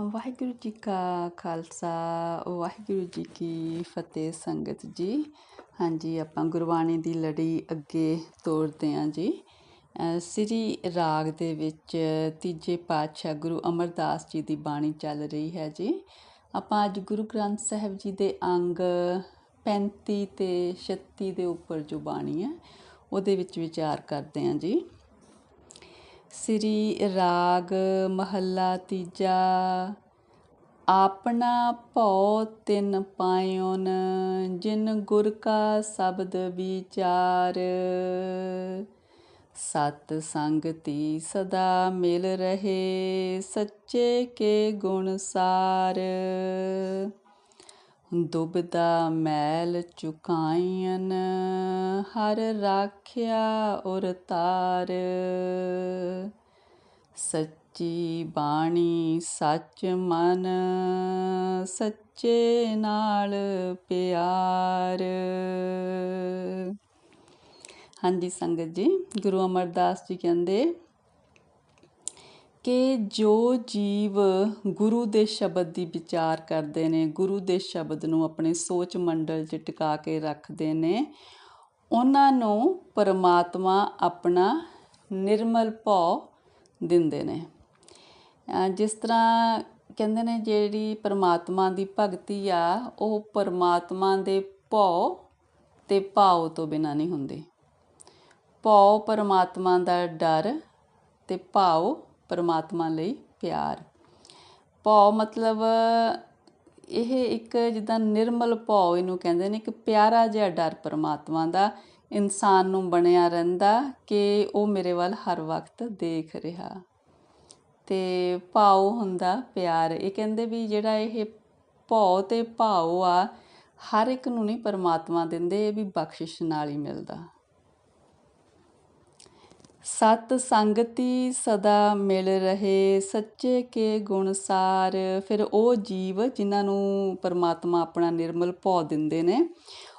ਵਾਹਿਗੁਰੂ ਜੀ ਕਾ ਖਾਲਸਾ, ਵਾਹਿਗੁਰੂ ਜੀ ਕੀ ਫਤਿਹ ਸੰਗਤ ਜੀ। ਹਾਂਜੀ, ਆਪਾਂ ਗੁਰਬਾਣੀ ਦੀ ਲੜੀ ਅੱਗੇ ਤੋਰਦੇ ਹਾਂ ਜੀ। ਸ੍ਰੀ ਰਾਗ ਦੇ ਵਿੱਚ ਤੀਜੇ ਪਾਤਸ਼ਾਹ ਗੁਰੂ ਅਮਰਦਾਸ ਜੀ ਦੀ ਬਾਣੀ ਚੱਲ ਰਹੀ ਹੈ ਜੀ। ਆਪਾਂ ਅੱਜ ਗੁਰੂ ਗ੍ਰੰਥ ਸਾਹਿਬ ਜੀ ਦੇ ਅੰਗ 35 ਤੇ 36 ਦੇ ਉੱਪਰ ਜੋ ਬਾਣੀ ਹੈ, ਉਹਦੇ ਵਿੱਚ ਵਿਚਾਰ ਕਰਦੇ ਹਾਂ ਜੀ। ਸ੍ਰੀ ਰਾਗ ਮਹੱਲਾ ਤੀਜਾ, ਆਪਣਾ ਭਉ ਤਿਨ ਪਾਇਓਨ, ਜਿਨ ਗੁਰ ਕਾ ਸ਼ਬਦ ਵਿਚਾਰ। ਸਤ ਸੰਗਤੀ ਸਦਾ ਮਿਲ ਰਹੇ, ਸੱਚੇ ਕੇ ਗੁਣ ਸਾਰ। ਦੁਬਦਾ ਮੈਲ ਚੁਕਾਇਨ ਹਰ ਰਾਖਿਆ ਉਰ ਤਾਰ। ਸੱਚੀ ਬਾਣੀ ਸੱਚ ਮਨ, ਸੱਚੇ ਨਾਲ ਪਿਆਰ। ਹਾਂਜੀ ਸੰਗਤ ਜੀ, ਗੁਰੂ ਅਮਰਦਾਸ ਜੀ ਕਹਿੰਦੇ ਕਿ ਜੋ ਜੀਵ ਗੁਰੂ ਦੇ ਸ਼ਬਦ ਦੀ ਵਿਚਾਰ ਕਰਦੇ ਨੇ, ਗੁਰੂ ਦੇ ਸ਼ਬਦ ਨੂੰ ਆਪਣੇ ਸੋਚ ਮੰਡਲ 'ਚ ਟਿਕਾ ਕੇ ਰੱਖਦੇ ਨੇ, ਉਹਨਾਂ ਨੂੰ ਪਰਮਾਤਮਾ ਆਪਣਾ ਨਿਰਮਲ ਭਉ ਦਿੰਦੇ ਨੇ। ਜਿਸ ਤਰ੍ਹਾਂ ਕਹਿੰਦੇ ਨੇ, ਜਿਹੜੀ ਪਰਮਾਤਮਾ ਦੀ ਭਗਤੀ ਆ, ਉਹ ਪਰਮਾਤਮਾ ਦੇ ਭਉ ਤੇ ਭਾਉ ਤੋਂ ਬਿਨਾਂ ਨਹੀਂ ਹੁੰਦੀ। ਭਉ ਪਰਮਾਤਮਾ ਦਾ ਡਰ ਤੇ ਭਾਉ ਪਰਮਾਤਮਾ ਲਈ ਪਿਆਰ। ਭਉ ਮਤਲਬ ਇਹ ਇੱਕ ਜਿੱਦਾਂ ਨਿਰਮਲ ਭਉ ਇਹਨੂੰ ਕਹਿੰਦੇ ਨੇ ਕਿ ਪਿਆਰਾ ਜਿਹਾ ਡਰ ਪਰਮਾਤਮਾ ਦਾ, ਇਨਸਾਨ ਨੂੰ ਬਣਿਆ ਰਹਿੰਦਾ ਕਿ ਉਹ ਮੇਰੇ ਵੱਲ ਹਰ ਵਕਤ ਦੇਖ ਰਿਹਾ। ਤੇ ਭਾਉ ਹੁੰਦਾ ਪਿਆਰ। ਇਹ ਕਹਿੰਦੇ ਵੀ ਜਿਹੜਾ ਇਹ ਭਉ ਤੇ ਭਾਉ ਆ, ਹਰ ਇੱਕ ਨੂੰ ਨਹੀਂ ਪਰਮਾਤਮਾ ਦਿੰਦੇ, ਇਹ ਵੀ ਬਖਸ਼ਿਸ਼ ਨਾਲ ਹੀ ਮਿਲਦਾ। ਸਤ ਸੰਗਤੀ ਸਦਾ ਮਿਲ ਰਹੇ, ਸੱਚੇ ਕੇ ਗੁਣ ਸਾਰ। ਫਿਰ ਉਹ ਜੀਵ ਜਿਨ੍ਹਾਂ ਨੂੰ ਪਰਮਾਤਮਾ ਆਪਣਾ ਨਿਰਮਲ ਭਉ ਦਿੰਦੇ ਨੇ,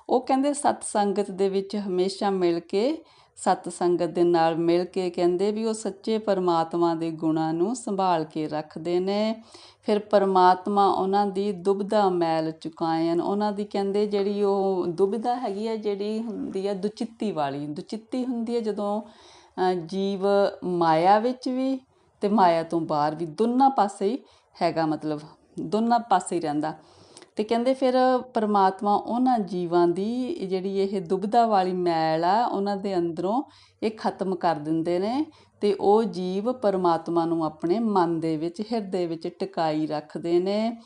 ਉਹ ਕਹਿੰਦੇ ਸਤ ਸੰਗਤ ਦੇ ਵਿੱਚ ਹਮੇਸ਼ਾ ਮਿਲ ਕੇ, ਸਤ ਸੰਗਤ ਦੇ ਨਾਲ ਮਿਲ ਕੇ ਕਹਿੰਦੇ ਵੀ ਉਹ ਸੱਚੇ ਪਰਮਾਤਮਾ ਦੇ ਗੁਣਾਂ ਨੂੰ ਸੰਭਾਲ ਕੇ ਰੱਖਦੇ ਨੇ। ਫਿਰ ਪਰਮਾਤਮਾ ਉਹਨਾਂ ਦੀ ਦੁਬਦਾ ਮੈਲ ਚੁਕਾਇਨ ਉਹਨਾਂ ਦੀ ਕਹਿੰਦੇ ਜਿਹੜੀ ਉਹ ਦੁਬਦਾ ਹੈਗੀ ਆ, ਜਿਹੜੀ ਹੁੰਦੀ ਆ ਦੁਚਿੱਤੀ ਵਾਲੀ, ਦੁਚਿੱਤੀ ਹੁੰਦੀ ਹੈ ਜਦੋਂ ਜੀਵ ਮਾਇਆ ਵਿੱਚ ਵੀ ਤੇ ਮਾਇਆ ਤੋਂ ਬਾਹਰ ਵੀ ਦੋਨਾਂ ਪਾਸੇ ਹੀ ਹੈਗਾ ਮਤਲਬ, ਦੋਨਾਂ ਪਾਸੇ ਹੀ ਰਹਿੰਦਾ। ਤੇ ਕਹਿੰਦੇ ਫਿਰ ਪਰਮਾਤਮਾ ਉਹਨਾਂ ਜੀਵਾਂ ਦੀ ਜਿਹੜੀ ਇਹ ਦੁਬਦਾ ਵਾਲੀ ਮੈਲ ਆ, ਉਹਨਾਂ ਦੇ ਅੰਦਰੋਂ ਇਹ ਖਤਮ ਕਰ ਦਿੰਦੇ ਨੇ ਤੇ ਉਹ ਜੀਵ ਪਰਮਾਤਮਾ ਨੂੰ ਆਪਣੇ ਮਨ ਦੇ ਵਿੱਚ, ਹਿਰਦੇ ਵਿੱਚ ਟਿਕਾਈ ਰੱਖਦੇ ਨੇ।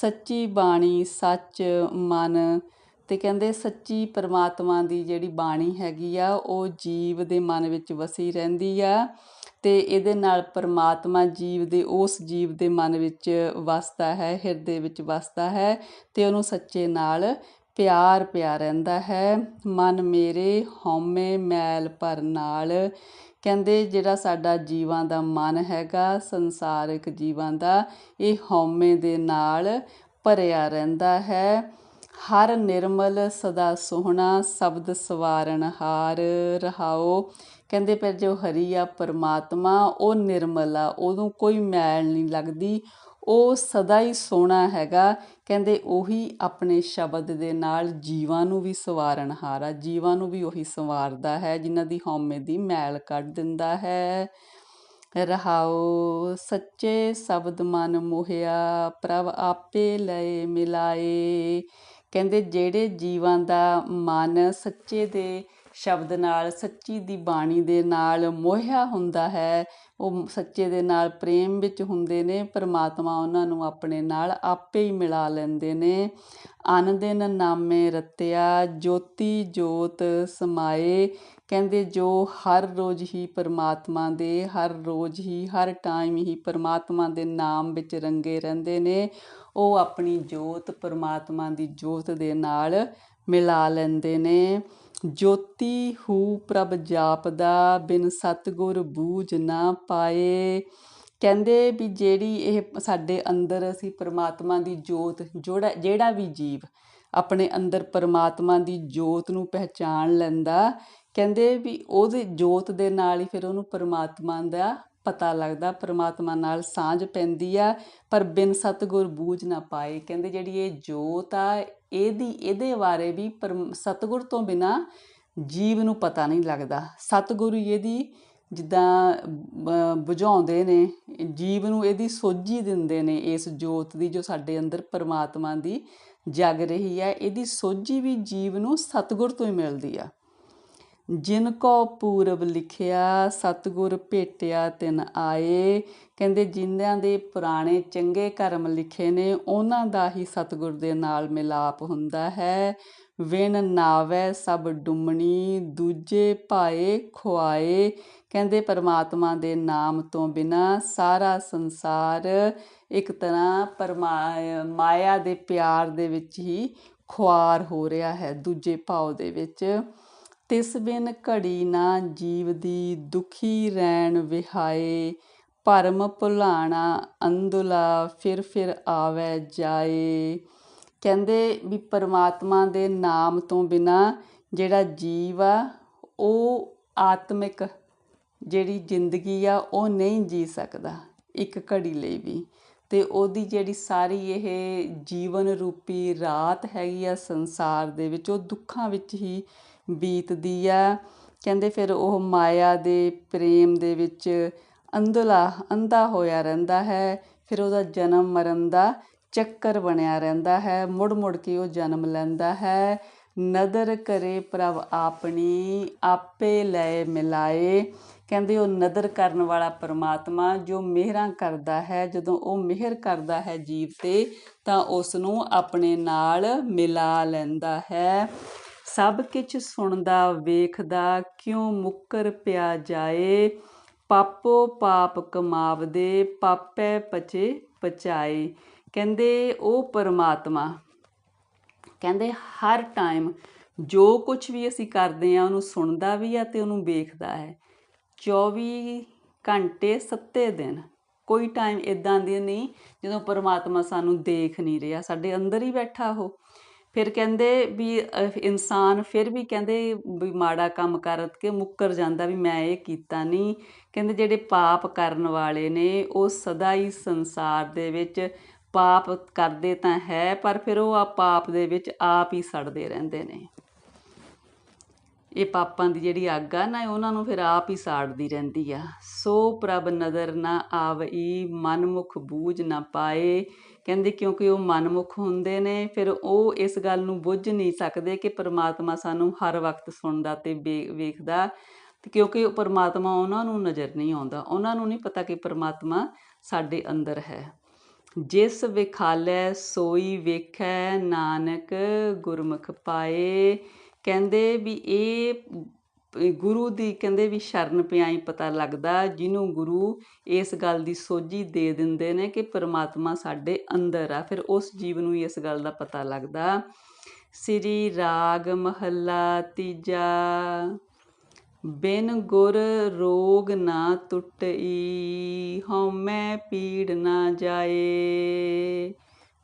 ਸੱਚੀ ਬਾਣੀ, ਸੱਚ ਮਨ ਤੇ ਕਹਿੰਦੇ ਸੱਚੀ ਪਰਮਾਤਮਾ ਦੀ ਜਿਹੜੀ ਬਾਣੀ ਹੈਗੀ ਆ, ਉਹ ਜੀਵ ਦੇ ਮਨ ਵਿੱਚ ਵਸੀ ਰਹਿੰਦੀ ਆ ਤੇ ਇਹਦੇ ਨਾਲ ਪਰਮਾਤਮਾ ਜੀਵ ਦੇ, ਉਸ ਜੀਵ ਦੇ ਮਨ ਵਿੱਚ ਵਸਦਾ ਹੈ, ਹਿਰਦੇ ਵਿੱਚ ਵਸਦਾ ਹੈ ਤੇ ਉਹਨੂੰ ਸੱਚੇ ਨਾਲ ਪਿਆਰ ਪਿਆ ਰਹਿੰਦਾ ਹੈ। ਮਨ ਮੇਰੇ, ਹਉਮੈ, ਮੈਲ ਪਰ ਨਾਲ। ਕਹਿੰਦੇ ਜਿਹੜਾ ਸਾਡਾ ਜੀਵਾਂ ਦਾ ਮਨ ਹੈਗਾ, ਸੰਸਾਰਿਕ ਜੀਵਾਂ ਦਾ, ਇਹ ਹਉਮੈ ਦੇ ਨਾਲ ਭਰਿਆ ਰਹਿੰਦਾ ਹੈ। ਹਰ ਨਿਰਮਲ ਸਦਾ ਸੋਹਣਾ, ਸ਼ਬਦ ਸਵਾਰਨ ਹਾਰ ਰਹਾਓ। ਕਹਿੰਦੇ ਪਰ ਜੋ ਹਰੀ ਆ ਪਰਮਾਤਮਾ, ਉਹ ਨਿਰਮਲ ਆ, ਉਹਨੂੰ ਕੋਈ ਮੈਲ ਨਹੀਂ ਲੱਗਦੀ। ਉਹ ਸਦਾ ਹੀ ਸੋਹਣਾ ਹੈਗਾ। ਕਹਿੰਦੇ ਉਹੀ ਆਪਣੇ ਸ਼ਬਦ ਦੇ ਨਾਲ ਜੀਵਾਂ ਨੂੰ ਵੀ ਸਵਾਰਨ ਹਾਰਾ ਜੀਵਾਂ ਨੂੰ ਵੀ ਉਹੀ ਸੰਵਾਰਦਾ ਹੈ, ਜਿਨ੍ਹਾਂ ਦੀ ਹਉਮੈ ਦੀ ਮੈਲ ਕੱਢ ਦਿੰਦਾ ਹੈ। ਰਹਾਉ ਸੱਚੇ ਸ਼ਬਦ ਮਨ ਮੋਹਿਆ, ਪ੍ਰਭ ਆਪੇ ਲਏ ਮਿਲਾਏ। ਕਹਿੰਦੇ ਜਿਹੜੇ ਜੀਵਾਂ ਦਾ ਮਨ ਸੱਚੇ ਦੇ ਸ਼ਬਦ ਨਾਲ, ਸੱਚੀ ਦੀ ਬਾਣੀ ਦੇ ਨਾਲ ਮੋਹਿਆ ਹੁੰਦਾ ਹੈ ਉਹ ਸੱਚੇ ਦੇ ਨਾਲ ਪ੍ਰੇਮ ਵਿੱਚ ਹੁੰਦੇ ਨੇ, ਪਰਮਾਤਮਾ ਉਹਨਾਂ ਨੂੰ ਆਪਣੇ ਨਾਲ ਆਪੇ ਹੀ ਮਿਲਾ ਲੈਂਦੇ ਨੇ। ਅਨ ਦਿਨ ਨਾਮੇ ਰਤਿਆ, ਜੋਤੀ ਜੋਤ ਸਮਾਏ। ਕਹਿੰਦੇ, ਜੋ ਹਰ ਰੋਜ਼ ਹੀ ਪਰਮਾਤਮਾ ਦੇ, ਹਰ ਰੋਜ਼ ਹੀ, ਹਰ ਟਾਈਮ ਹੀ ਪਰਮਾਤਮਾ ਦੇ ਨਾਮ ਵਿੱਚ ਰੰਗੇ ਰਹਿੰਦੇ ਨੇ, ਉਹ ਆਪਣੀ ਜੋਤ ਪਰਮਾਤਮਾ ਦੀ ਜੋਤ ਦੇ ਨਾਲ ਮਿਲਾ ਲੈਂਦੇ ਨੇ। ਜੋਤੀ ਹੂ ਪ੍ਰਭ ਜਾਪਦਾ, ਬਿਨ ਸਤਗੁਰ ਬੂਝ ਨਾ ਪਾਏ। ਕਹਿੰਦੇ ਵੀ ਜਿਹੜੀ ਇਹ ਸਾਡੇ ਅੰਦਰ ਅਸੀਂ ਪਰਮਾਤਮਾ ਦੀ ਜੋਤ ਜਿਹੜਾ ਜਿਹੜਾ ਵੀ ਜੀਵ ਆਪਣੇ ਅੰਦਰ ਪਰਮਾਤਮਾ ਦੀ ਜੋਤ ਨੂੰ ਪਹਿਚਾਣ ਲੈਂਦਾ, ਕਹਿੰਦੇ ਵੀ ਉਹਦੇ ਜੋਤ ਦੇ ਨਾਲ ਹੀ ਫਿਰ ਉਹਨੂੰ ਪਰਮਾਤਮਾ ਦਾ ਪਤਾ ਲੱਗਦਾ, ਪਰਮਾਤਮਾ ਨਾਲ ਸਾਂਝ ਪੈਂਦੀ ਆ, ਪਰ ਬਿਨ ਸਤਗੁਰ ਬੂਝ ਨਾ ਪਾਏ। ਕਹਿੰਦੇ ਜਿਹੜੀ ਇਹ ਜੋਤ ਆ, ਇਹਦੀ, ਇਹਦੇ ਬਾਰੇ ਵੀ ਪਰਮ- ਸਤਿਗੁਰ ਤੋਂ ਬਿਨਾ ਜੀਵ ਨੂੰ ਪਤਾ ਨਹੀਂ ਲੱਗਦਾ। ਸਤਿਗੁਰੂ ਇਹਦੀ ਜਿੱਦਾਂ ਬੁਝਾਉਂਦੇ ਨੇ, ਜੀਵ ਨੂੰ ਇਹਦੀ ਸੋਝੀ ਦਿੰਦੇ ਨੇ, ਇਸ ਜੋਤ ਦੀ ਜੋ ਸਾਡੇ ਅੰਦਰ ਪਰਮਾਤਮਾ ਦੀ ਜਗ ਰਹੀ ਹੈ ਇਹਦੀ ਸੋਝੀ ਵੀ ਜੀਵ ਨੂੰ ਸਤਿਗੁਰ ਤੋਂ ਹੀ ਮਿਲਦੀ ਆ। ਜਿਨ ਕੋ ਪੂਰਬ ਲਿਖਿਆ, ਸਤਿਗੁਰ ਭੇਟਿਆ ਤਿਨ ਆਏ। ਕਹਿੰਦੇ ਜਿਨ੍ਹਾਂ ਦੇ ਪੁਰਾਣੇ ਚੰਗੇ ਕਰਮ ਲਿਖੇ ਨੇ, ਉਹਨਾਂ ਦਾ ਹੀ ਸਤਿਗੁਰ ਦੇ ਨਾਲ ਮਿਲਾਪ ਹੁੰਦਾ ਹੈ। ਵਿਣ ਨਾਵੈ ਸਭ ਡੁੰਮਣੀ, ਦੂਜੇ ਭਾਏ ਖੁਆਏ। ਕਹਿੰਦੇ ਪਰਮਾਤਮਾ ਦੇ ਨਾਮ ਤੋਂ ਬਿਨਾ ਸਾਰਾ ਸੰਸਾਰ ਇੱਕ ਤਰ੍ਹਾਂ ਪਰਮਾ, ਮਾਇਆ ਦੇ ਪਿਆਰ ਦੇ ਵਿੱਚ ਹੀ ਖੁਆਰ ਹੋ ਰਿਹਾ ਹੈ, ਦੂਜੇ ਭਾਵ ਦੇ ਵਿੱਚ। ਤਿਸ ਬਿਨ ਘੜੀ ਨਾ ਜੀਵ ਦੀ ਦੁਖੀ ਰੈਣ ਵਿਹਾਏ। ਭਰਮ ਭੁਲਾਣਾ ਅੰਧੁਲਾ, ਫਿਰ ਫਿਰ ਆਵੇ ਜਾਏ। ਕਹਿੰਦੇ ਵੀ ਪਰਮਾਤਮਾ ਦੇ ਨਾਮ ਤੋਂ ਬਿਨਾ ਜਿਹੜਾ ਜੀਵ ਆ, ਉਹ ਆਤਮਿਕ ਜਿਹੜੀ ਜ਼ਿੰਦਗੀ ਆ, ਉਹ ਨਹੀਂ ਜੀ ਸਕਦਾ ਇੱਕ ਘੜੀ ਲਈ ਵੀ। ਤੇ ਉਹਦੀ ਜਿਹੜੀ ਸਾਰੀ ਇਹ ਜੀਵਨ ਰੂਪੀ ਰਾਤ ਹੈਗੀ ਆ ਸੰਸਾਰ ਦੇ ਵਿੱਚ, ਉਹ ਦੁੱਖਾਂ ਵਿੱਚ ਹੀ ਬੀਤਦੀ ਆ। ਕਹਿੰਦੇ ਫਿਰ ਉਹ ਮਾਇਆ ਦੇ ਪ੍ਰੇਮ ਦੇ ਵਿੱਚ ਅੰਧਲਾ, ਅੰਧਾ ਹੋਇਆ ਰਹਿੰਦਾ ਹੈ। ਫਿਰ ਉਹਦਾ ਜਨਮ ਮਰਨ ਦਾ ਚੱਕਰ ਬਣਿਆ ਰਹਿੰਦਾ ਹੈ। ਮੁੜ ਮੁੜ ਕੇ ਉਹ ਜਨਮ ਲੈਂਦਾ ਹੈ। ਨਦਰ ਕਰੇ ਪ੍ਰਭ ਆਪਣੀ, ਆਪੇ ਲੈ ਮਿਲਾਏ। ਕਹਿੰਦੇ ਉਹ ਨਦਰ ਕਰਨ ਵਾਲਾ ਪਰਮਾਤਮਾ ਜੋ ਮਿਹਰਾਂ ਕਰਦਾ ਹੈ, ਜਦੋਂ ਉਹ ਮਿਹਰ ਕਰਦਾ ਹੈ ਜੀਵ ਤੇ ਤਾਂ ਉਸ ਨੂੰ ਆਪਣੇ ਨਾਲ ਮਿਲਾ ਲੈਂਦਾ ਹੈ। ਸਭ ਕੁਝ ਸੁਣਦਾ, ਵੇਖਦਾ, ਕਿਉਂ ਮੁੱਕਰ ਪਿਆ ਜਾਏ? ਪਾਪੋ ਪਾਪ ਕਮਾਵਦੇ, ਪਾਪੈ ਪਚੇ ਪਚਾਏ। ਕਹਿੰਦੇ ਉਹ ਪਰਮਾਤਮਾ, ਕਹਿੰਦੇ ਹਰ ਟਾਈਮ ਜੋ ਕੁਝ ਵੀ ਅਸੀਂ ਕਰਦੇ ਆ ਉਹਨੂੰ ਸੁਣਦਾ ਵੀ ਆ ਤੇ ਉਹਨੂੰ ਵੇਖਦਾ ਹੈ। 24 ਘੰਟੇ ਸੱਤੇ ਦਿਨ, ਕੋਈ ਟਾਈਮ ਇਦਾਂ ਦੀ ਨਹੀਂ ਜਦੋਂ ਪਰਮਾਤਮਾ ਸਾਨੂੰ ਦੇਖ ਨਹੀਂ ਰਿਹਾ, ਸਾਡੇ ਅੰਦਰ ਹੀ ਬੈਠਾ ਉਹ। ਫਿਰ ਕਹਿੰਦੇ ਵੀ ਇਨਸਾਨ ਫਿਰ ਵੀ ਕਹਿੰਦੇ ਵੀ ਮਾੜਾ ਕੰਮ ਕਰਕੇ ਮੁੱਕਰ ਜਾਂਦਾ ਵੀ ਮੈਂ ਇਹ ਕੀਤਾ ਨਹੀਂ। ਕਹਿੰਦੇ ਜਿਹੜੇ ਪਾਪ ਕਰਨ ਵਾਲੇ ਨੇ, ਉਹ ਸਦਾ ਹੀ ਸੰਸਾਰ ਦੇ ਵਿੱਚ ਪਾਪ ਕਰਦੇ ਤਾਂ ਹੈ, ਪਰ ਫਿਰ ਉਹ ਆ ਪਾਪ ਦੇ ਵਿੱਚ ਆਪ ਹੀ ਸੜਦੇ ਰਹਿੰਦੇ ਨੇ। ਇਹ ਪਾਪਾਂ ਦੀ ਜਿਹੜੀ ਅੱਗ ਆ ਨਾ ਉਹਨਾਂ ਨੂੰ ਫਿਰ ਆਪ ਹੀ ਸਾੜਦੀ ਰਹਿੰਦੀ ਆ। ਸੋ ਪ੍ਰਭ ਨਦਰ ਨਾ ਆਵਈ, ਮਨਮੁਖ ਬੂਝ ਨਾ ਪਾਏ ਕਹਿੰਦੇ ਕਿਉਂਕਿ ਉਹ ਮਨਮੁਖ ਹੁੰਦੇ ਨੇ, ਫਿਰ ਉਹ ਇਸ ਗੱਲ ਨੂੰ ਬੁੱਝ ਨਹੀਂ ਸਕਦੇ ਕਿ ਪਰਮਾਤਮਾ ਸਾਨੂੰ ਹਰ ਵਕਤ ਸੁਣਦਾ ਤੇ ਵੇ- ਵੇਖਦਾ ਕਿਉਂਕਿ ਉਹ ਪਰਮਾਤਮਾ ਉਹਨਾਂ ਨੂੰ ਨਜ਼ਰ ਨਹੀਂ ਆਉਂਦਾ। ਉਹਨਾਂ ਨੂੰ ਨਹੀਂ ਪਤਾ ਕਿ ਪਰਮਾਤਮਾ ਸਾਡੇ ਅੰਦਰ ਹੈ। ਜਿਸ ਵਿਖਾਲੈ ਸੋਈ ਵੇਖੈ, ਨਾਨਕ ਗੁਰਮੁਖ ਪਾਏ। ਕਹਿੰਦੇ ਵੀ ਇਹ ਗੁਰੂ ਦੀ ਕਹਿੰਦੇ ਵੀ ਸ਼ਰਨ ਪਿਆਈ ਪਤਾ ਲੱਗਦਾ, ਜਿਹਨੂੰ ਗੁਰੂ ਇਸ ਗੱਲ ਦੀ ਸੋਝੀ ਦੇ ਦਿੰਦੇ ਨੇ ਕਿ ਪਰਮਾਤਮਾ ਸਾਡੇ ਅੰਦਰ ਆ, ਫਿਰ ਉਸ ਜੀਵ ਨੂੰ ਇਸ ਗੱਲ ਦਾ ਪਤਾ ਲੱਗਦਾ। ਸ੍ਰੀ ਰਾਗ ਮਹੱਲਾ ਤੀਜਾ, ਬਿਨ ਗੁਰ ਰੋਗ ਨਾ ਟੁੱਟਈ ਹਉਮੈ ਪੀੜ ਨਾ ਜਾਏ।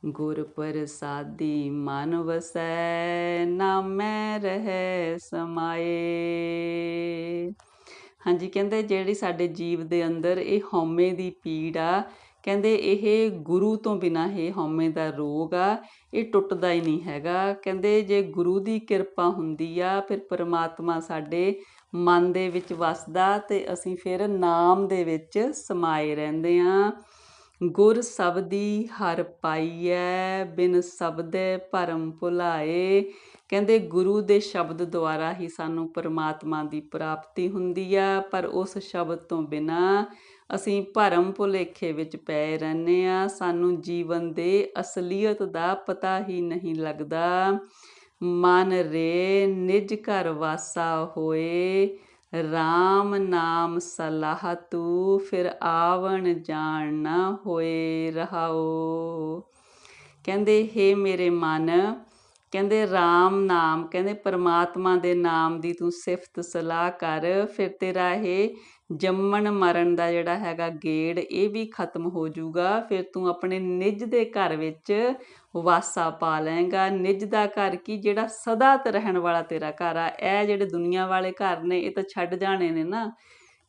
ਗੁਰ ਪ੍ਰਸਾਦੀ ਮਨ ਵਸੈ ਨਾਮੈ ਰਹਿ ਸਮਾਏ। ਹਾਂਜੀ, ਕਹਿੰਦੇ ਜਿਹੜੀ ਸਾਡੇ ਜੀਵ ਦੇ ਅੰਦਰ ਇਹ ਹਉਮੈ ਦੀ ਪੀੜ ਆ, ਕਹਿੰਦੇ ਇਹ ਗੁਰੂ ਤੋਂ ਬਿਨਾ ਇਹ ਹਉਮੈ ਦਾ ਰੋਗ ਆ, ਇਹ ਟੁੱਟਦਾ ਹੀ ਨਹੀਂ ਹੈਗਾ। ਕਹਿੰਦੇ ਜੇ ਗੁਰੂ ਦੀ ਕਿਰਪਾ ਹੁੰਦੀ ਆ, ਫਿਰ ਪਰਮਾਤਮਾ ਸਾਡੇ ਮਨ ਦੇ ਵਿੱਚ ਵਸਦਾ ਤੇ ਅਸੀਂ ਫਿਰ ਨਾਮ ਦੇ ਵਿੱਚ ਸਮਾਏ ਰਹਿੰਦੇ ਆ। ਗੁਰ ਸਬਦੀ ਹਰ ਪਾਈਐ, ਬਿਨ ਸਬਦੇ ਭਰਮ ਭੁਲਾਏ। ਕਹਿੰਦੇ ਗੁਰੂ ਦੇ ਸ਼ਬਦ ਦੁਆਰਾ ਹੀ ਸਾਨੂੰ ਪਰਮਾਤਮਾ ਦੀ ਪ੍ਰਾਪਤੀ ਹੁੰਦੀ ਆ, ਪਰ ਉਸ ਸ਼ਬਦ ਤੋਂ ਬਿਨਾ ਅਸੀਂ ਭਰਮ ਭੁਲੇਖੇ ਵਿੱਚ ਪਏ ਰਹਿੰਦੇ ਆ। ਸਾਨੂੰ ਜੀਵਨ ਦੇ ਅਸਲੀਅਤ ਦਾ ਪਤਾ ਹੀ ਨਹੀਂ ਲੱਗਦਾ। ਮਨ ਰੇ ਨਿਜ ਘਰ ਵਾਸਾ ਹੋਏ RAM ਨਾਮ ਸਲਾਹ ਤੂ ਫਿਰ ਆਵਣ ਜਾਣ ਨਾ ਹੋਏ ਰਹਾਓ ਕਹਿੰਦੇ, ਹੇ ਮੇਰੇ ਮਨ, ਕਹਿੰਦੇ RAM ਨਾਮ, ਕਹਿੰਦੇ ਪਰਮਾਤਮਾ ਦੇ ਨਾਮ ਦੀ ਤੂੰ ਸਿਫਤ ਸਲਾਹ ਕਰ, ਫਿਰ ਤੇਰਾ ਇਹ ਜੰਮਣ ਮਰਨ ਦਾ ਜਿਹੜਾ ਹੈਗਾ ਗੇੜ, ਇਹ ਵੀ ਖਤਮ ਹੋ ਜਾਊਗਾ। ਫਿਰ ਤੂੰ ਆਪਣੇ ਨਿੱਜ ਦੇ ਘਰ ਵਿੱਚ ਵਾਸਾ ਪਾ ਲਏਗਾ। ਨਿੱਜ ਦਾ ਘਰ ਕੀ? ਜਿਹੜਾ ਸਦਾ ਤੇ ਰਹਿਣ ਵਾਲਾ ਤੇਰਾ ਘਰ ਆ। ਇਹ ਜਿਹੜੇ ਦੁਨੀਆ ਵਾਲੇ ਘਰ ਨੇ, ਇਹ ਤਾਂ ਛੱਡ ਜਾਣੇ ਨੇ ਨਾ।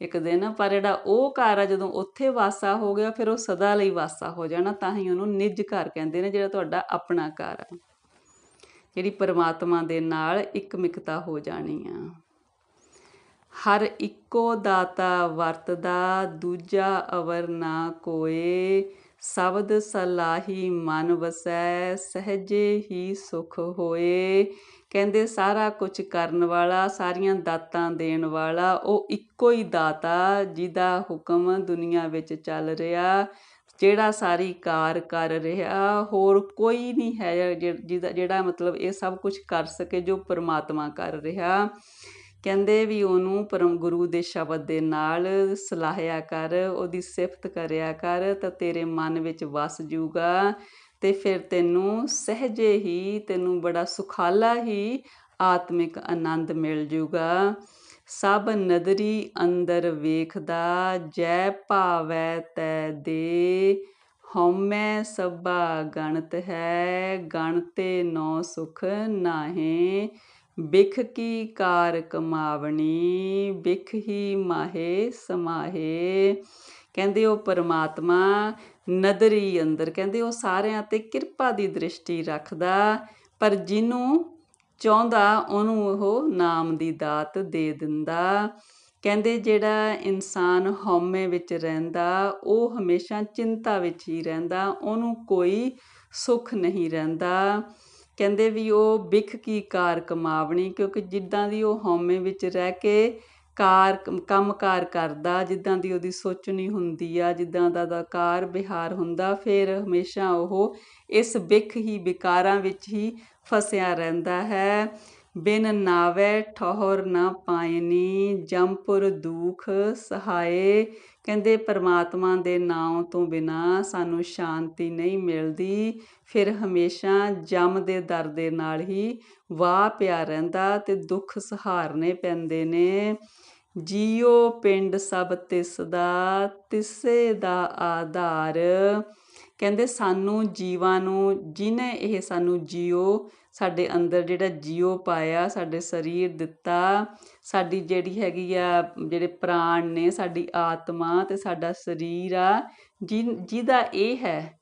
ਇੱਕ ਦਿਨ, ਪਰ ਜਿਹੜਾ ਉਹ ਘਰ ਆ, ਜਦੋਂ ਉੱਥੇ ਵਾਸਾ ਹੋ ਗਿਆ, ਫਿਰ ਉਹ ਸਦਾ ਲਈ ਵਾਸਾ ਹੋ ਜਾਣਾ। ਤਾਂ ਹੀ ਉਹਨੂੰ ਨਿੱਜ ਘਰ ਕਹਿੰਦੇ ਨੇ, ਜਿਹੜਾ ਤੁਹਾਡਾ ਆਪਣਾ ਘਰ ਆ। ਜਿਹੜੀ ਪਰਮਾਤਮਾ ਦੇ ਨਾਲ ਇਕਮਿਕਤਾ ਹੋ ਜਾਣੀ ਆ। ਹਰ ਇੱਕੋ ਦਾਤਾ ਵਰਤਦਾ, ਦੂਜਾ ਅਵਰ ਨਾ ਕੋਏ। ਸ਼ਬਦ ਸਲਾਹੀ ਮਨ ਵਸੈ, ਸਹਜੇ ਹੀ ਸੁਖ ਹੋਏ। ਕਹਿੰਦੇ, ਸਾਰਾ ਕੁਝ ਕਰਨ ਵਾਲਾ, ਸਾਰੀਆਂ ਦਾਤਾਂ ਦੇਣ ਵਾਲਾ, ਉਹ ਇੱਕੋ ਹੀ ਦਾਤਾ ਜਿਹਦਾ ਹੁਕਮ ਦੁਨੀਆ ਵਿੱਚ ਚੱਲ ਰਿਹਾ। ਜਿਹੜਾ ਸਾਰੀ ਕਾਰ ਕਰ ਰਿਹਾ, ਹੋਰ ਕੋਈ ਨਹੀਂ ਹੈ ਜਿ- ਜਿਹਦਾ, ਜਿਹੜਾ ਮਤਲਬ ਇਹ ਸਭ ਕੁਝ ਕਰ ਸਕੇ, ਜੋ ਪਰਮਾਤਮਾ ਕਰ ਰਿਹਾ। ਕਹਿੰਦੇ ਵੀ ਉਹਨੂੰ ਪਰਮ ਗੁਰੂ ਦੇ ਸ਼ਬਦ ਦੇ ਨਾਲ ਸਲਾਹਿਆ ਕਰ, ਉਹਦੀ ਸਿਫਤ ਕਰਿਆ ਕਰ, ਤਾਂ ਤੇਰੇ ਮਨ ਵਿੱਚ ਵਸ ਜੂਗਾ ਤੇ ਫਿਰ ਤੈਨੂੰ ਸਹਜੇ ਹੀ, ਤੈਨੂੰ ਬੜਾ ਸੁਖਾਲਾ ਹੀ ਆਤਮਿਕ ਆਨੰਦ ਮਿਲ ਜੂਗਾ। ਸਭ ਨਦਰੀ ਅੰਦਰ ਵੇਖਦਾ, ਜੈ ਭਾਵੈ ਤੈ ਦੇ। ਹਉਮੈ ਸਭਾ ਗਣਤ ਹੈ ਗਣਤੇ ਨੌ ਸੁਖ ਨਾਹੇ। ਬਿਖ ਕੀ ਕਾਰ ਕਮਾਵਣੀ, ਬਿਖ ਹੀ ਮਾਹੇ ਸਮਾਹੇ। ਕਹਿੰਦੇ ਉਹ ਪਰਮਾਤਮਾ ਨਦਰੀ ਅੰਦਰ, ਕਹਿੰਦੇ ਉਹ ਸਾਰਿਆਂ ਤੇ ਕਿਰਪਾ ਦੀ ਦ੍ਰਿਸ਼ਟੀ ਰੱਖਦਾ, ਪਰ ਜਿਹਨੂੰ ਚਾਹੁੰਦਾ ਉਹਨੂੰ ਉਹ ਨਾਮ ਦੀ ਦਾਤ ਦੇ ਦਿੰਦਾ। ਕਹਿੰਦੇ ਜਿਹੜਾ ਇਨਸਾਨ ਹਉਮੈ ਵਿੱਚ ਰਹਿੰਦਾ, ਉਹ ਹਮੇਸ਼ਾ ਚਿੰਤਾ ਵਿੱਚ ਹੀ ਰਹਿੰਦਾ, ਉਹਨੂੰ ਕੋਈ ਸੁੱਖ ਨਹੀਂ ਰਹਿੰਦਾ। ਕਹਿੰਦੇ ਵੀ ਉਹ ਬਿਖ ਕੀ ਕਾਰ ਕਮਾਵਣੀ, ਕਿਉਂਕਿ ਜਿੱਦਾਂ ਦੀ ਉਹ ਹਉਮੈ ਵਿੱਚ ਰਹਿ ਕੇ ਕਾਰ ਕੰਮਕਾਰ ਕਰਦਾ, ਜਿੱਦਾਂ ਦੀ ਉਹਦੀ ਸੋਚਣੀ ਹੁੰਦੀ ਆ, ਜਿੱਦਾਂ ਦਾ ਦਾ ਕਾਰ ਵਿਹਾਰ ਹੁੰਦਾ, ਫਿਰ ਹਮੇਸ਼ਾ ਉਹ ਇਸ ਬਿਖ ਹੀ ਵਿਕਾਰਾਂ ਵਿੱਚ ਹੀ ਫਸਿਆ ਰਹਿੰਦਾ ਹੈ। ਬਿਨ ਨਾਵੇ ਠਹਰ ਨਾ ਪਾਇਨੀ ਜੰਪੁਰ ਦੁਖ ਸਹਾਏ। ਕਹਿੰਦੇ, ਪਰਮਾਤਮਾ ਦੇ ਨਾਮ ਤੋਂ ਬਿਨਾ ਸਾਨੂੰ ਸ਼ਾਂਤੀ ਨਹੀਂ ਮਿਲਦੀ। ਫਿਰ ਹਮੇਸ਼ਾ ਜਮ ਦੇ ਦਰ ਦੇ ਨਾਲ ਹੀ ਵਾਹ ਪਿਆ ਰਹਿੰਦਾ ਤੇ ਦੁੱਖ ਸਹਾਰਨੇ ਪੈਂਦੇ ਨੇ। ਜੀਓ ਪਿੰਡ ਸਭ ਤਿਸ ਦਾ ਤਿਸੇ ਦਾ ਆਧਾਰ। ਕਹਿੰਦੇ, ਸਾਨੂੰ ਜੀਵਾਂ ਨੂੰ, ਜਿਨੇ ਇਹ ਸਾਨੂੰ ਜੀਓ ਸਾਡੇ ਅੰਦਰ ਜਿਹੜਾ ਜੀਓ ਪਾਇਆ, ਸਾਡੇ ਸਰੀਰ ਦਿੱਤਾ, ਸਾਡੀ ਜਿਹੜੀ ਹੈਗੀ ਆ, ਜਿਹੜੇ ਪ੍ਰਾਣ ਨੇ, ਸਾਡੀ ਆਤਮਾ ਤੇ ਸਾਡਾ ਸਰੀਰ ਆ ਜਿਹ- ਜਿਹਦਾ ਇਹ ਹੈ,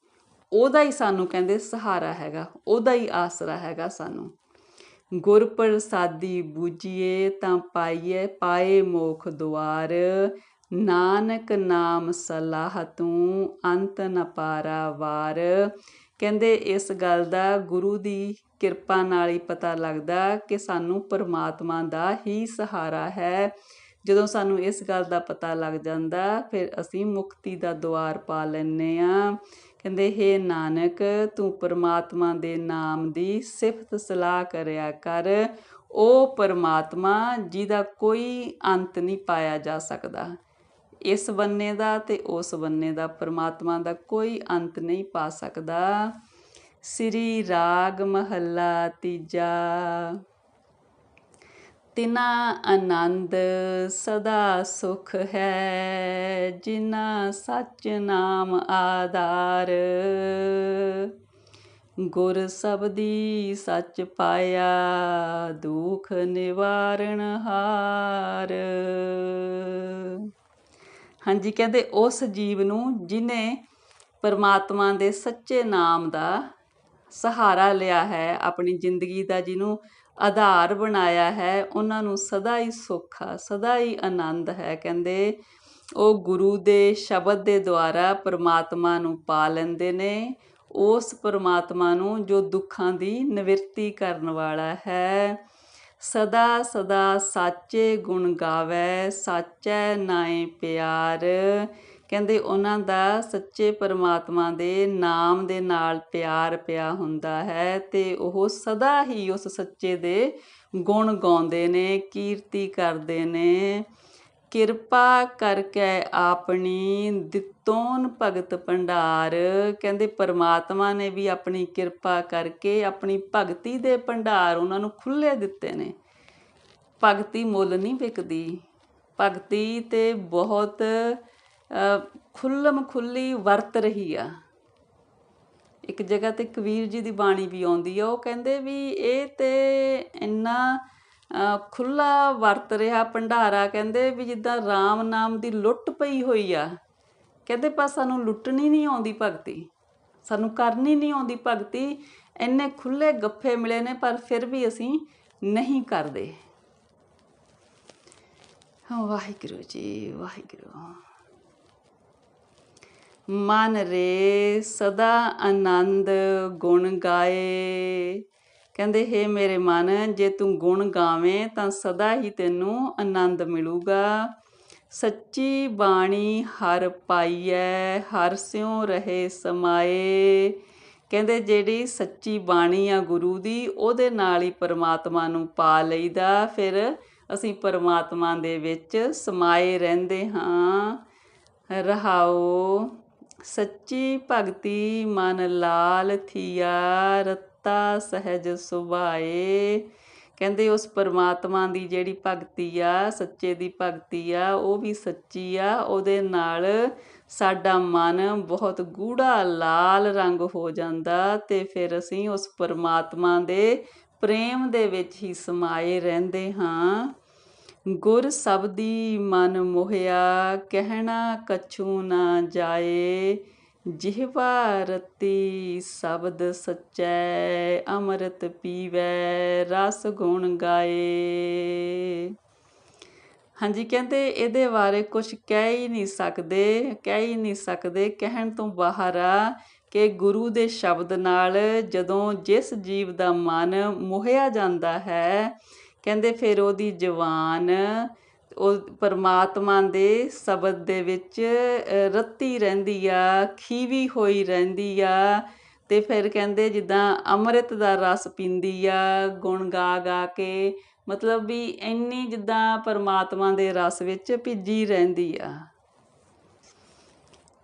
ਉਹਦਾ ਹੀ ਸਾਨੂੰ ਕਹਿੰਦੇ ਸਹਾਰਾ ਹੈਗਾ, ਉਹਦਾ ਹੀ ਆਸਰਾ ਹੈਗਾ ਸਾਨੂੰ। ਗੁਰ ਪ੍ਰਸਾਦੀ ਬੂਝੀਏ ਤਾਂ ਪਾਈਏ, ਪਾਏ ਮੋਖ ਦੁਆਰ, ਨਾਨਕ ਨਾਮ ਸਲਾਹ ਤੂੰ, ਅੰਤ ਨ ਪਾਰਾ ਵਾਰ। ਕਹਿੰਦੇ ਇਸ ਗੱਲ ਦਾ ਗੁਰੂ ਦੀ ਕਿਰਪਾ ਨਾਲ ਹੀ ਪਤਾ ਲੱਗਦਾ ਕਿ ਸਾਨੂੰ ਪਰਮਾਤਮਾ ਦਾ ਹੀ ਸਹਾਰਾ ਹੈ। ਜਦੋਂ ਸਾਨੂੰ ਇਸ ਗੱਲ ਦਾ ਪਤਾ ਲੱਗ ਜਾਂਦਾ, ਫਿਰ ਅਸੀਂ ਮੁਕਤੀ ਦਾ ਦੁਆਰ ਪਾ ਲੈਨੇ ਆ ਕਹਿੰਦੇ, ਹੇ ਨਾਨਕ, ਤੂੰ ਪਰਮਾਤਮਾ ਦੇ ਨਾਮ ਦੀ ਸਿਫਤ ਸਲਾਹ ਕਰਿਆ ਕਰ। ਉਹ ਪਰਮਾਤਮਾ ਜਿਹਦਾ ਕੋਈ ਅੰਤ ਨਹੀਂ ਪਾਇਆ ਜਾ ਸਕਦਾ। ਇਸ ਬੰਨੇ ਦਾ ਤੇ ਉਸ ਬੰਨੇ ਦਾ ਪਰਮਾਤਮਾ ਦਾ ਕੋਈ ਅੰਤ ਨਹੀਂ ਪਾ ਸਕਦਾ। ਸ੍ਰੀ ਰਾਗ ਮਹੱਲਾ ਤੀਜਾ। ਤਿਨਾ ਆਨੰਦ ਸਦਾ ਸੁਖ ਹੈ, ਜਿਨਾ ਸੱਚ ਨਾਮ ਆਧਾਰ। ਗੁਰ ਸਬਦੀ ਸੱਚ ਪਾਇਆ, ਦੁਖ ਨਿਵਾਰਣ ਹਾਰ। ਹਾਂਜੀ, ਕਹਿੰਦੇ ਉਸ ਜੀਵ ਨੂੰ ਜਿਨੇ ਪਰਮਾਤਮਾ ਦੇ ਸੱਚੇ ਨਾਮ ਦਾ ਸਹਾਰਾ ਲਿਆ ਹੈ, ਆਪਣੀ ਜ਼ਿੰਦਗੀ ਦਾ ਜਿਹਨੂੰ ਆਧਾਰ ਬਣਾਇਆ ਹੈ, ਉਹਨਾਂ ਨੂੰ ਸਦਾ ਹੀ ਸੁੱਖ ਆ ਸਦਾ ਹੀ ਆਨੰਦ ਹੈ। ਕਹਿੰਦੇ ਉਹ ਗੁਰੂ ਦੇ ਸ਼ਬਦ ਦੇ ਦੁਆਰਾ ਪਰਮਾਤਮਾ ਨੂੰ ਪਾ ਲੈਂਦੇ ਨੇ। ਉਸ ਪਰਮਾਤਮਾ ਨੂੰ ਜੋ ਦੁੱਖਾਂ ਦੀ ਨਿਵਰਤੀ ਕਰਨ ਵਾਲਾ ਹੈ ਸਦਾ ਸਦਾ ਸਾਚੇ ਗੁਣ ਗਾਵੇ, ਸਾਚੈ ਨਾਏ ਪਿਆਰ। ਕਹਿੰਦੇ ਉਹਨਾਂ ਦਾ ਸੱਚੇ ਪਰਮਾਤਮਾ ਦੇ ਨਾਮ ਦੇ ਨਾਲ ਪਿਆਰ ਪਿਆ ਹੁੰਦਾ ਹੈ ਤੇ ਉਹ ਸਦਾ ਹੀ ਉਸ ਸੱਚੇ ਦੇ ਗੁਣ ਗਾਉਂਦੇ ਨੇ, ਕੀਰਤੀ ਕਰਦੇ ਨੇ। ਕਿਰਪਾ ਕਰਕੇ ਆਪਣੀ ਦਿੱਤੋਨ ਭਗਤ ਭੰਡਾਰ। ਕਹਿੰਦੇ ਪਰਮਾਤਮਾ ਨੇ ਵੀ ਆਪਣੀ ਕਿਰਪਾ ਕਰਕੇ ਆਪਣੀ ਭਗਤੀ ਦੇ ਭੰਡਾਰ ਉਹਨਾਂ ਨੂੰ ਖੁੱਲੇ ਦਿੱਤੇ ਨੇ। ਭਗਤੀ ਮੁੱਲ ਨਹੀਂ ਵਿਕਦੀ। ਭਗਤੀ ਤੇ ਬਹੁਤ ਖੁੱਲਮ ਖੁੱਲੀ ਵਰਤ ਰਹੀ ਆ। ਇੱਕ ਜਗ੍ਹਾ ਤੇ ਕਬੀਰ ਜੀ ਦੀ ਬਾਣੀ ਵੀ ਆਉਂਦੀ ਆ, ਉਹ ਕਹਿੰਦੇ ਵੀ ਇਹ ਤੇ ਇੰਨਾ ਖੁੱਲ੍ਹਾ ਵਰਤ ਰਿਹਾ ਭੰਡਾਰਾ, ਕਹਿੰਦੇ ਵੀ ਜਿੱਦਾਂ ਰਾਮ ਨਾਮ ਦੀ ਲੁੱਟ ਪਈ ਹੋਈ ਆ, ਕਹਿੰਦੇ ਪਰ ਸਾਨੂੰ ਲੁੱਟਣੀ ਨਹੀਂ ਆਉਂਦੀ ਭਗਤੀ, ਸਾਨੂੰ ਕਰਨੀ ਨਹੀਂ ਆਉਂਦੀ ਭਗਤੀ, ਇੰਨੇ ਖੁੱਲੇ ਗੱਫੇ ਮਿਲੇ ਨੇ ਪਰ ਫਿਰ ਵੀ ਅਸੀਂ ਨਹੀਂ ਕਰਦੇ। ਹਾਂ, ਵਾਹਿਗੁਰੂ ਜੀ, ਵਾਹਿਗੁਰੂ। ਮਨ ਰੇ ਸਦਾ ਆਨੰਦ ਗੁਣ ਗਾਏ। ਕਹਿੰਦੇ, ਹੈ ਮੇਰੇ ਮਨ, ਜੇ ਤੂੰ ਗੁਣ ਗਾਵੇਂ ਤਾਂ ਸਦਾ ਹੀ ਤੈਨੂੰ ਆਨੰਦ ਮਿਲੂਗਾ। ਸੱਚੀ ਬਾਣੀ ਹਰ ਪਾਈਐ, ਹਰ ਸਿਉ ਰਹੇ ਸਮਾਏ। ਕਹਿੰਦੇ, ਜਿਹੜੀ ਸੱਚੀ ਬਾਣੀ ਆ ਗੁਰੂ ਦੀ, ਉਹਦੇ ਨਾਲ ਹੀ ਪਰਮਾਤਮਾ ਨੂੰ ਪਾ ਲਈਦਾ। ਫਿਰ ਅਸੀਂ ਪਰਮਾਤਮਾ ਦੇ ਵਿੱਚ ਸਮਾਏ ਰਹਿੰਦੇ ਹਾਂ। ਰਹਾਓ, ਸੱਚੀ ਭਗਤੀ ਮਨ ਲਾਲ ਥੀਆ, ਰਤਾ ਸਹਿਜ ਸੁਭਾਏ। ਕਹਿੰਦੇ ਉਸ ਪਰਮਾਤਮਾ ਦੀ ਜਿਹੜੀ ਭਗਤੀ ਆ, ਸੱਚੇ ਦੀ ਭਗਤੀ ਆ, ਉਹ ਵੀ ਸੱਚੀ ਆ। ਉਹਦੇ ਨਾਲ ਸਾਡਾ ਮਨ ਬਹੁਤ ਗੂੜਾ ਲਾਲ ਰੰਗ ਹੋ ਜਾਂਦਾ ਤੇ ਫਿਰ ਅਸੀਂ ਉਸ ਪਰਮਾਤਮਾ ਦੇ ਪ੍ਰੇਮ ਦੇ ਵਿੱਚ ਹੀ ਸਮਾਏ ਰਹਿੰਦੇ ਹਾਂ। ਗੁਰ ਸਬਦੀ ਮਨ ਮੋਹਿਆ, ਕਹਿਣਾ ਕਛੂ ਨਾ ਜਾਏ। ਜਿਹਵਾ ਰਤੀ ਸ਼ਬਦ ਸਚੈ, ਅੰਮ੍ਰਿਤ ਪੀਵੈ, ਰਸ ਗੁਣ ਗਾਏ। ਹਾਂਜੀ, ਕਹਿੰਦੇ ਇਹਦੇ ਬਾਰੇ ਕੁਝ ਕਹਿ ਹੀ ਨਹੀਂ ਸਕਦੇ, ਕਹਿ ਹੀ ਨਹੀਂ ਸਕਦੇ। ਕਹਿਣ ਤੋਂ ਬਾਹਰ ਆ ਕਿ ਗੁਰੂ ਦੇ ਸ਼ਬਦ ਨਾਲ ਜਦੋਂ ਜਿਸ ਜੀਵ ਦਾ ਮਨ ਮੋਹਿਆ ਜਾਂਦਾ ਹੈ, ਕਹਿੰਦੇ ਫਿਰ ਉਹਦੀ ਜਵਾਨ ਉਹ ਪਰਮਾਤਮਾ ਦੇ ਸ਼ਬਦ ਦੇ ਵਿੱਚ ਰੱਤੀ ਰਹਿੰਦੀ ਆ, ਖੀਵੀ ਹੋਈ ਰਹਿੰਦੀ ਆ। ਤੇ ਫਿਰ ਕਹਿੰਦੇ ਜਿੱਦਾਂ ਅੰਮ੍ਰਿਤ ਦਾ ਰਸ ਪੀਂਦੀ ਆ, ਗੁਣ ਗਾ ਗਾ ਕੇ। ਮਤਲਬ ਵੀ ਇੰਨੀ ਜਿੱਦਾਂ ਪਰਮਾਤਮਾ ਦੇ ਰਸ ਵਿੱਚ ਭਿੱਜੀ ਰਹਿੰਦੀ ਆ।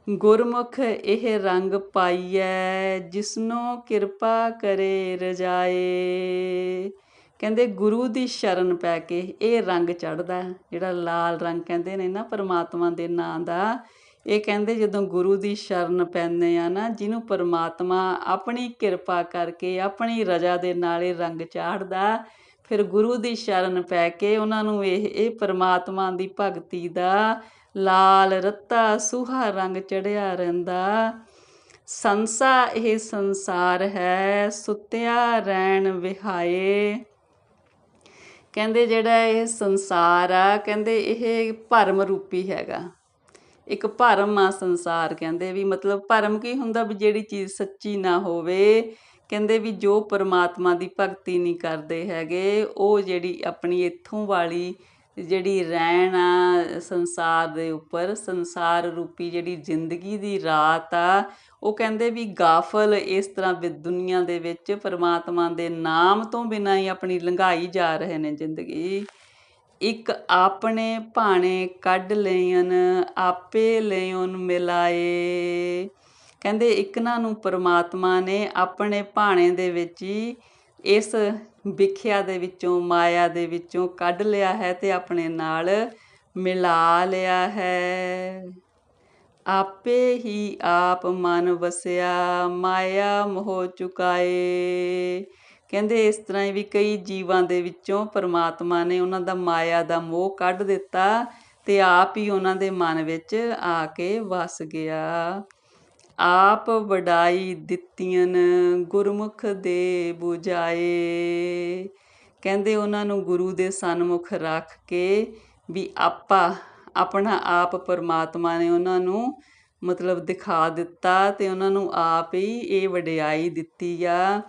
ਗੁਰਮੁਖ ਇਹ ਰੰਗ ਪਾਈਐ, ਜਿਸਨੋ ਕਿਰਪਾ ਕਰੇ ਰਜਾਏ। ਕਹਿੰਦੇ ਗੁਰੂ ਦੀ ਸ਼ਰਨ ਪੈ ਕੇ ਇਹ ਰੰਗ ਚੜਦਾ ਜਿਹੜਾ ਲਾਲ ਰੰਗ ਕਹਿੰਦੇ ਨੇ ਨਾ ਪਰਮਾਤਮਾ ਦੇ ਨਾਂ ਦਾ, ਇਹ ਕਹਿੰਦੇ ਜਦੋਂ ਗੁਰੂ ਦੀ ਸ਼ਰਨ ਪੈਂਦੇ ਆ ਨਾ, ਜਿਹਨੂੰ ਪਰਮਾਤਮਾ ਆਪਣੀ ਕਿਰਪਾ ਕਰਕੇ, ਆਪਣੀ ਰਜ਼ਾ ਦੇ ਨਾਲ ਇਹ ਰੰਗ ਚਾੜਦਾ ਫਿਰ ਗੁਰੂ ਦੀ ਸ਼ਰਨ ਪੈ ਕੇ ਉਹਨਾਂ ਨੂੰ ਇਹ ਇਹ ਪਰਮਾਤਮਾ ਦੀ ਭਗਤੀ ਦਾ ਲਾਲ ਰੱਤਾ ਸੁਹਾ ਰੰਗ ਚੜਿਆ ਰਹਿੰਦਾ। ਸੰਸਾ ਇਹ ਸੰਸਾਰ ਹੈ, ਸੁੱਤਿਆ ਰਹਿਣ ਵਿਹਾਏ। ਕਹਿੰਦੇ ਜਿਹੜਾ ਇਹ ਸੰਸਾਰ ਆ, ਕਹਿੰਦੇ ਇਹ ਭਰਮ ਰੂਪੀ ਹੈਗਾ। ਇੱਕ ਭਰਮ ਆ ਸੰਸਾਰ ਕਹਿੰਦੇ ਵੀ ਮਤਲਬ ਭਰਮ ਕੀ ਹੁੰਦਾ ਵੀ ਜਿਹੜੀ ਚੀਜ਼ ਸੱਚੀ ਨਾ ਹੋਵੇ, ਕਹਿੰਦੇ ਵੀ ਜੋ ਪਰਮਾਤਮਾ ਦੀ ਭਗਤੀ ਨਹੀਂ ਕਰਦੇ ਹੈਗੇ, ਉਹ ਜਿਹੜੀ ਆਪਣੀ ਇੱਥੋਂ ਵਾਲੀ ਜਿਹੜੀ ਰਹਿਣ ਆ, ਸੰਸਾਰ ਦੇ ਉੱਪਰ, ਸੰਸਾਰ ਰੂਪੀ ਜਿਹੜੀ ਜ਼ਿੰਦਗੀ ਦੀ ਰਾਤ ਆ, ਉਹ ਕਹਿੰਦੇ ਵੀ ਗਾਫਲ ਇਸ ਤਰ੍ਹਾਂ ਵੀ ਦੁਨੀਆ ਦੇ ਵਿੱਚ ਪਰਮਾਤਮਾ ਦੇ ਨਾਮ ਤੋਂ ਬਿਨਾਂ ਹੀ ਆਪਣੀ ਲੰਘਾਈ ਜਾ ਰਹੇ ਨੇ ਜ਼ਿੰਦਗੀ। ਇੱਕ ਆਪਣੇ ਭਾਣੇ ਕੱਢ ਲੈਨ ਆਪੇ ਲੈਨ ਮਿਲਾਏ। ਕਹਿੰਦੇ ਇਕਨਾਂ ਨੂੰ ਪਰਮਾਤਮਾ ਨੇ ਆਪਣੇ ਭਾਣੇ ਦੇ ਵਿੱਚ ਹੀ ਇਸ ਵਿਖਿਆ ਦੇ ਵਿੱਚੋਂ, ਮਾਇਆ ਦੇ ਵਿੱਚੋਂ ਕੱਢ ਲਿਆ ਹੈ ਤੇ ਆਪਣੇ ਨਾਲ ਮਿਲਾ ਲਿਆ ਹੈ। ਆਪੇ ਹੀ ਆਪ ਮਨ ਵਸਿਆ, ਮਾਇਆ ਮੋਹ ਚੁਕਾਏ। ਕਹਿੰਦੇ ਇਸ ਤਰ੍ਹਾਂ ਹੀ ਵੀ ਕਈ ਜੀਵਾਂ ਦੇ ਵਿੱਚੋਂ ਪਰਮਾਤਮਾ ਨੇ ਉਹਨਾਂ ਦਾ ਮਾਇਆ ਦਾ ਮੋਹ ਕੱਢ ਦਿੱਤਾ ਤੇ ਆਪ ਹੀ ਉਹਨਾਂ ਦੇ ਮਨ ਵਿੱਚ ਆ ਕੇ ਵਸ ਗਿਆ। ਆਪ ਵਡਾਈ ਦਿੱਤੀਆਂ ਗੁਰਮੁਖ ਦੇ 부ਝਾਏ ਕਹਿੰਦੇ ਉਹਨਾਂ ਨੂੰ ਗੁਰੂ ਦੇ ਸਨਮੁਖ ਰੱਖ ਕੇ ਵੀ ਆਪਾ, ਆਪਣਾ ਆਪ ਪਰਮਾਤਮਾ ਨੇ ਉਹਨਾਂ ਨੂੰ ਮਤਲਬ ਦਿਖਾ ਦਿੱਤਾ ਤੇ ਉਹਨਾਂ ਨੂੰ ਆਪ ਹੀ ਇਹ ਵਡਿਆਈ ਦਿੱਤੀ ਆ।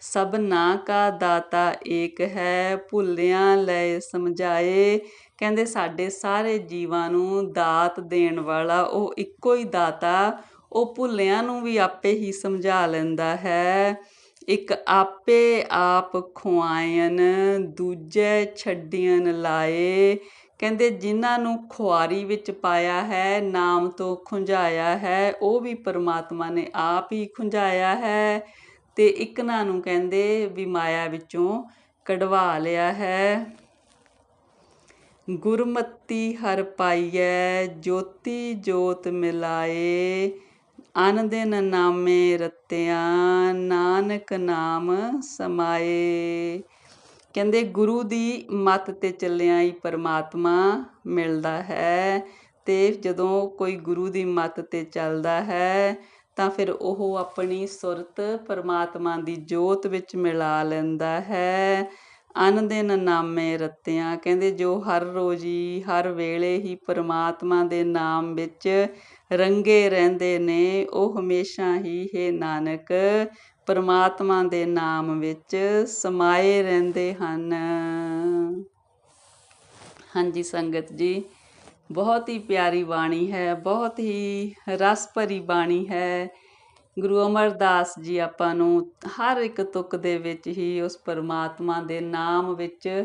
ਸਭ ਨਾ ਕਾ ਦਾਤਾ ਏਕ ਹੈ, ਭੁੱਲਿਆਂ ਲੈ ਸਮਝਾਏ। ਕਹਿੰਦੇ ਸਾਡੇ ਸਾਰੇ ਜੀਵਾਂ ਨੂੰ ਦਾਤ ਦੇਣ ਵਾਲਾ ਉਹ ਇੱਕੋ ਹੀ ਦਾਤਾ ਉਹ ਭੁੱਲਿਆਂ ਨੂੰ ਵੀ ਆਪੇ ਹੀ ਸਮਝਾ ਲੈਂਦਾ ਹੈ। ਇੱਕ ਆਪੇ ਆਪ ਖੁਆਇਨ ਦੂਜੇ ਛੱਡੀਆਂ ਲਾਏ। ਕਹਿੰਦੇ ਜਿਨ੍ਹਾਂ ਨੂੰ ਖੁਆਰੀ ਵਿੱਚ ਪਾਇਆ ਹੈ, ਨਾਮ ਤੋਂ ਖੁੰਝਾਇਆ ਹੈ, ਉਹ ਵੀ ਪਰਮਾਤਮਾ ਨੇ ਆਪ ਹੀ ਖੁੰਝਾਇਆ ਹੈ। ਤੇ ਇਕਨਾਂ ਨੂੰ ਕਹਿੰਦੇ ਵੀ ਮਾਇਆ ਵਿੱਚੋਂ ਕਢਵਾ ਲਿਆ ਹੈ। ਗੁਰਮਤੀ ਹਰ ਪਾਈਐ, ਜੋਤੀ ਜੋਤ ਮਿਲਾਏ। ਅਨ ਦਿਨ ਨਾਮੇ ਰਤਿਆ, ਨਾਨਕ ਨਾਮ ਸਮਾਏ। ਕਹਿੰਦੇ, ਗੁਰੂ ਦੀ ਮੱਤ ਤੇ ਚੱਲਿਆ ਹੀ ਪਰਮਾਤਮਾ ਮਿਲਦਾ ਹੈ ਤੇ ਜਦੋਂ ਕੋਈ ਗੁਰੂ ਦੀ ਮੱਤ ਤੇ ਚੱਲਦਾ ਹੈ, ਤਾਂ ਫਿਰ ਉਹ ਆਪਣੀ ਸੁਰਤ ਪਰਮਾਤਮਾ ਦੀ ਜੋਤ ਵਿੱਚ ਮਿਲਾ ਲੈਂਦਾ ਹੈ। ਅਨ ਦਿਨ ਨਾਮੇ ਰਤਿਆਂ, ਕਹਿੰਦੇ, ਜੋ ਹਰ ਰੋਜ਼ ਹੀ ਹਰ ਵੇਲੇ ਹੀ ਪਰਮਾਤਮਾ ਦੇ ਨਾਮ ਵਿੱਚ ਰੰਗੇ ਰਹਿੰਦੇ ਨੇ, ਉਹ ਹਮੇਸ਼ਾ ਹੀ ਹੈ ਨਾਨਕ, ਪਰਮਾਤਮਾ ਦੇ ਨਾਮ ਵਿੱਚ ਸਮਾਏ ਰਹਿੰਦੇ ਹਨ। ਹਾਂਜੀ ਸੰਗਤ ਜੀ, ਬਹੁਤ ਹੀ ਪਿਆਰੀ ਬਾਣੀ ਹੈ, ਬਹੁਤ ਹੀ ਰਸ ਭਰੀ ਬਾਣੀ ਹੈ। ਗੁਰੂ ਅਮਰਦਾਸ ਜੀ ਆਪਾਂ ਨੂੰ ਹਰ ਇੱਕ ਤੁਕ ਦੇ ਵਿੱਚ ਹੀ ਉਸ ਪਰਮਾਤਮਾ ਦੇ ਨਾਮ ਵਿੱਚ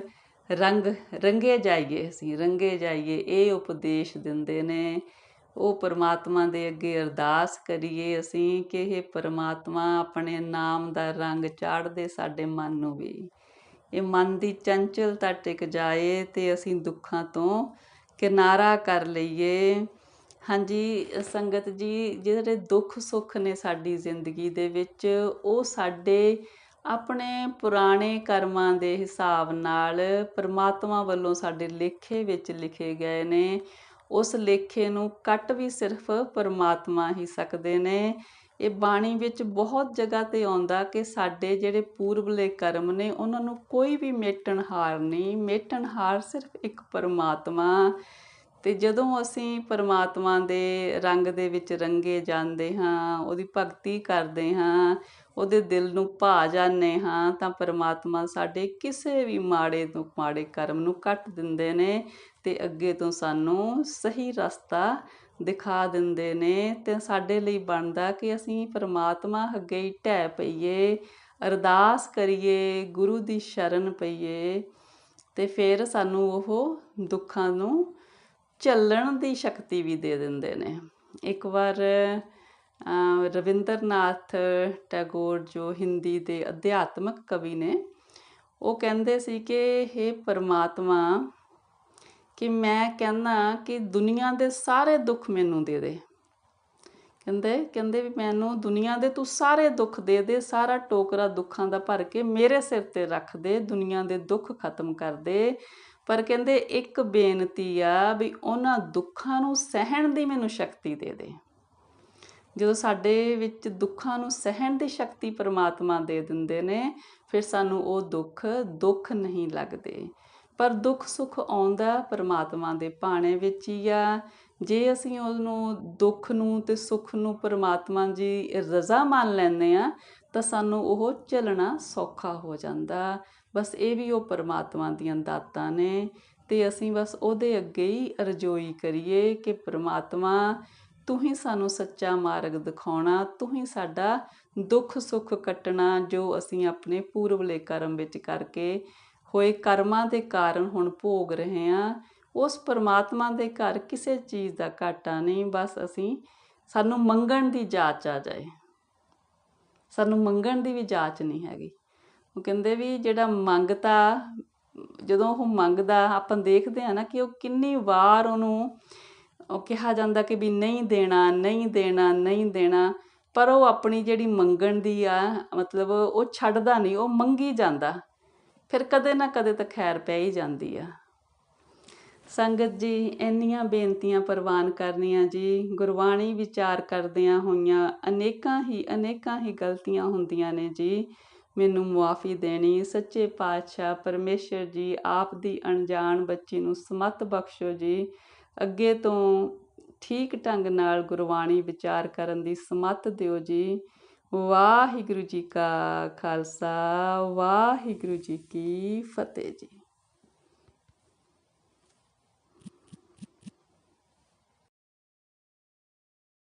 ਰੰਗ, ਰੰਗੇ ਜਾਈਏ ਅਸੀਂ, ਰੰਗੇ ਜਾਈਏ, ਇਹ ਉਪਦੇਸ਼ ਦਿੰਦੇ ਨੇ। ਉਹ ਪਰਮਾਤਮਾ ਦੇ ਅੱਗੇ ਅਰਦਾਸ ਕਰੀਏ ਅਸੀਂ ਕਿ ਇਹ ਪਰਮਾਤਮਾ ਆਪਣੇ ਨਾਮ ਦਾ ਰੰਗ ਚਾੜ ਦੇ ਸਾਡੇ ਮਨ ਨੂੰ ਵੀ। ਇਹ ਮਨ ਦੀ ਚੰਚਲਤਾ ਟਿਕ ਜਾਏ ਤੇ ਅਸੀਂ ਦੁੱਖਾਂ ਤੋਂ ਕਿਨਾਰਾ ਕਰ ਲਈਏ। ਹਾਂਜੀ, ਸੰਗਤ ਜੀ, ਜਿਹੜੇ ਦੁੱਖ ਸੁੱਖ ਨੇ ਸਾਡੀ ਜ਼ਿੰਦਗੀ ਦੇ ਵਿੱਚ, ਉਹ ਸਾਡੇ ਆਪਣੇ ਪੁਰਾਣੇ ਕਰਮਾਂ ਦੇ ਹਿਸਾਬ ਨਾਲ ਪਰਮਾਤਮਾ ਵੱਲੋਂ ਸਾਡੇ ਲੇਖੇ ਵਿੱਚ ਲਿਖੇ ਗਏ ਨੇ। ਉਸ ਲੇਖੇ ਨੂੰ ਕੱਟ ਵੀ ਸਿਰਫ ਪਰਮਾਤਮਾ ਹੀ ਸਕਦੇ ਨੇ। ਇਹ ਬਾਣੀ ਵਿੱਚ ਬਹੁਤ ਜਗ੍ਹਾ ਤੇ ਆਉਂਦਾ ਕਿ ਸਾਡੇ ਜਿਹੜੇ ਪੂਰਬਲੇ ਕਰਮ ਨੇ, ਉਹਨਾਂ ਨੂੰ ਕੋਈ ਵੀ ਮੇਟਣਹਾਰ ਨਹੀਂ। ਮੇਟਣਹਾਰ ਸਿਰਫ ਇੱਕ ਪਰਮਾਤਮਾ। ਤੇ ਜਦੋਂ ਅਸੀਂ ਪਰਮਾਤਮਾ ਦੇ ਰੰਗ ਦੇ ਵਿੱਚ ਰੰਗੇ ਜਾਂਦੇ ਹਾਂ, ਉਹਦੀ ਭਗਤੀ ਕਰਦੇ ਹਾਂ ਉਹਦੇ ਦਿਲ ਨੂੰ ਭਾ ਜਾਂਦੇ ਹਾਂ ਤਾਂ ਪਰਮਾਤਮਾ ਸਾਡੇ ਕਿਸੇ ਵੀ ਮਾੜੇ ਤੋਂ ਮਾੜੇ ਕਰਮ ਨੂੰ ਕੱਟ ਦਿੰਦੇ ਨੇ ਤੇ ਅੱਗੇ ਤੋਂ ਸਾਨੂੰ ਸਹੀ ਰਸਤਾ ਦਿਖਾ ਦਿੰਦੇ ਨੇ ਤੇ ਸਾਡੇ ਲਈ ਬਣਦਾ ਕਿ ਅਸੀਂ ਪਰਮਾਤਮਾ ਅੱਗੇ ਹੀ ਢਹਿ ਪਈਏ, ਅਰਦਾਸ ਕਰੀਏ, ਗੁਰੂ ਦੀ ਸ਼ਰਨ ਪਈਏ ਤੇ ਫਿਰ ਸਾਨੂੰ ਉਹ ਦੁੱਖਾਂ ਨੂੰ ਝੱਲਣ ਦੀ ਸ਼ਕਤੀ ਵੀ ਦੇ ਦਿੰਦੇ ਨੇ। ਇੱਕ ਵਾਰ ਰਵਿੰਦਰਨਾਥ ਟੈਗੋਰ, ਜੋ ਹਿੰਦੀ ਦੇ ਅਧਿਆਤਮਕ ਕਵੀ ਨੇ, ਉਹ ਕਹਿੰਦੇ ਸੀ ਕਿ हे ਪਰਮਾਤਮਾ, ਕਿ ਮੈਂ ਕਹਿੰਦਾ ਕਿ ਦੁਨੀਆ ਦੇ ਸਾਰੇ ਦੁੱਖ ਮੈਨੂੰ ਦੇ ਦੇ। ਕਹਿੰਦੇ ਕਹਿੰਦੇ ਵੀ ਮੈਨੂੰ ਦੁਨੀਆ ਦੇ ਤੂੰ ਸਾਰੇ ਦੁੱਖ ਦੇ ਦੇ, ਸਾਰਾ ਟੋਕਰਾ ਦੁੱਖਾਂ ਦਾ ਭਰ ਕੇ ਮੇਰੇ ਸਿਰ ਤੇ ਰੱਖ ਦੇ, ਦੁਨੀਆ ਦੇ ਦੁੱਖ ਖਤਮ ਕਰ ਦੇ। ਪਰ ਕਹਿੰਦੇ, ਇੱਕ ਬੇਨਤੀ ਆ ਵੀ ਉਹਨਾਂ ਦੁੱਖਾਂ ਨੂੰ ਸਹਿਣ ਦੀ ਮੈਨੂੰ ਸ਼ਕਤੀ ਦੇ ਦੇ। ਜਦੋਂ ਸਾਡੇ ਵਿੱਚ ਦੁੱਖਾਂ ਨੂੰ ਸਹਿਣ ਦੀ ਸ਼ਕਤੀ ਪਰਮਾਤਮਾ ਦੇ ਦਿੰਦੇ ਨੇ, ਫਿਰ ਸਾਨੂੰ ਉਹ ਦੁੱਖ ਦੁੱਖ ਨਹੀਂ ਲੱਗਦੇ। ਪਰ ਦੁੱਖ ਸੁੱਖ ਆਉਂਦਾ ਪਰਮਾਤਮਾ ਦੇ ਭਾਣੇ ਵਿੱਚ ਹੀ ਆ। ਜੇ ਅਸੀਂ ਉਹਨੂੰ ਦੁੱਖ ਨੂੰ ਤੇ ਸੁੱਖ ਨੂੰ ਪਰਮਾਤਮਾ ਜੀ ਰਜ਼ਾ ਮੰਨ ਲੈਂਦੇ ਆ ਤਾਂ ਸਾਨੂੰ ਉਹ ਚੱਲਣਾ ਸੌਖਾ ਹੋ ਜਾਂਦਾ। ਬਸ ਇਹ ਵੀ ਉਹ ਪਰਮਾਤਮਾ ਦੀਆਂ ਦਾਤਾਂ ਨੇ ਤੇ ਅਸੀਂ ਬਸ ਉਹਦੇ ਅੱਗੇ ਹੀ ਅਰਜ਼ੋਈ ਕਰੀਏ ਕਿ ਪਰਮਾਤਮਾ ਤੂੰ ਹੀ ਸਾਨੂੰ ਸੱਚਾ ਮਾਰਗ ਦਿਖਾਉਣਾ, ਤੂੰ ਹੀ ਸਾਡਾ ਦੁੱਖ ਸੁੱਖ ਕੱਟਣਾ, ਜੋ ਅਸੀਂ ਆਪਣੇ ਪੂਰਵਲੇ ਕਰਮ ਵਿੱਚ ਕਰਕੇ ਹੋਏ ਕਰਮਾਂ ਦੇ ਕਾਰਨ ਹੁਣ ਭੋਗ ਰਹੇ ਹਾਂ ਉਸ ਪਰਮਾਤਮਾ ਦੇ ਘਰ ਕਿਸੇ ਚੀਜ਼ ਦਾ ਘਾਟਾ ਨਹੀਂ, ਬਸ ਅਸੀਂ ਸਾਨੂੰ ਮੰਗਣ ਦੀ ਜਾਚ ਆ ਜਾਏ। ਸਾਨੂੰ ਮੰਗਣ ਦੀ ਵੀ ਜਾਚ ਨਹੀਂ ਹੈਗੀ। ਉਹ ਕਹਿੰਦੇ ਵੀ ਜਿਹੜਾ ਮੰਗਤਾ, ਜਦੋਂ ਉਹ ਮੰਗਦਾ, ਆਪਾਂ ਦੇਖਦੇ ਆ ਨਾ ਕਿ ਉਹ ਕਿੰਨੀ ਵਾਰ ਉਹਨੂੰ ਕਿਹਾ ਜਾਂਦਾ ਕਿ ਵੀ ਨਹੀਂ ਦੇਣਾ ਨਹੀਂ ਦੇਣਾ ਨਹੀਂ ਦੇਣਾ, ਪਰ ਉਹ ਆਪਣੀ ਜਿਹੜੀ ਮੰਗਣ ਦੀ ਆ, ਮਤਲਬ ਉਹ ਛੱਡਦਾ ਨਹੀਂ, ਉਹ ਮੰਗੀ ਜਾਂਦਾ। ਫਿਰ ਕਦੇ ਨਾ ਕਦੇ ਤਾਂ ਖੈਰ ਪੈ ਹੀ ਜਾਂਦੀ ਆ। ਸੰਗਤ ਜੀ, ਇੰਨੀਆਂ ਬੇਨਤੀਆਂ ਪ੍ਰਵਾਨ ਕਰਨੀਆਂ ਜੀ, ਗੁਰਬਾਣੀ ਵਿਚਾਰ ਕਰਦਿਆਂ ਹੋਈਆਂ ਅਨੇਕਾਂ ਹੀ ਅਨੇਕਾਂ ਹੀ ਗਲਤੀਆਂ ਹੁੰਦੀਆਂ ਨੇ ਜੀ। ਮੈਨੂੰ ਮੁਆਫੀ ਦੇਣੀ, ਸੱਚੇ ਪਾਤਸ਼ਾਹ ਪਰਮੇਸ਼ਰ ਜੀ, ਆਪ ਦੀ ਅਣਜਾਣ ਬੱਚੀ ਨੂੰ ਸਮਤ ਬਖਸ਼ੋ ਜੀ। ਅੱਗੇ ਤੋਂ ਠੀਕ ਢੰਗ ਨਾਲ ਗੁਰਬਾਣੀ ਵਿਚਾਰ ਕਰਨ ਦੀ ਸਮਤ ਦਿਓ ਜੀ। ਵਾਹਿਗੁਰੂ ਜੀ ਕਾ ਖਾਲਸਾ, ਵਾਹਿਗੁਰੂ ਜੀ ਕੀ ਫਤਿਹ ਜੀ।